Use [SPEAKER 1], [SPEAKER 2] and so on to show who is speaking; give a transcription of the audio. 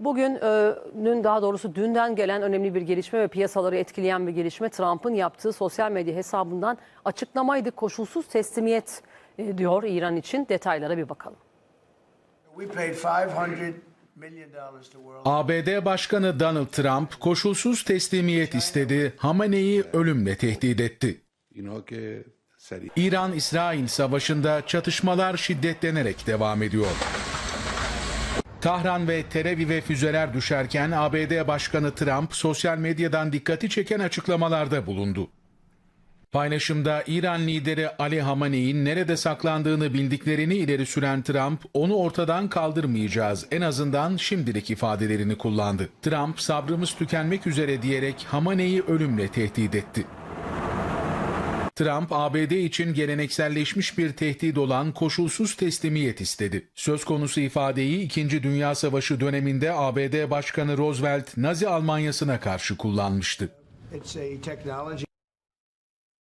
[SPEAKER 1] Bugünün daha doğrusu dünden gelen önemli bir gelişme ve piyasaları etkileyen bir gelişme Trump'ın yaptığı sosyal medya hesabından açıklamaydı. Koşulsuz teslimiyet e, diyor İran için. Detaylara bir bakalım.
[SPEAKER 2] We paid 500 million dollars to World.
[SPEAKER 3] ABD Başkanı Donald Trump koşulsuz teslimiyet istedi, Hamane'yi ölümle tehdit etti. İran-İsrail savaşında çatışmalar şiddetlenerek devam ediyor. Tahran ve Tel Aviv'e füzeler düşerken ABD Başkanı Trump sosyal medyadan dikkati çeken açıklamalarda bulundu. Paylaşımda İran lideri Ali Hamaney'in nerede saklandığını bildiklerini ileri süren Trump, onu ortadan kaldırmayacağız en azından şimdilik ifadelerini kullandı. Trump sabrımız tükenmek üzere diyerek Hamaney'i ölümle tehdit etti. Trump, ABD için gelenekselleşmiş bir tehdit olan koşulsuz teslimiyet istedi. Söz konusu ifadeyi 2. Dünya Savaşı döneminde ABD Başkanı Roosevelt, Nazi Almanyası'na karşı kullanmıştı.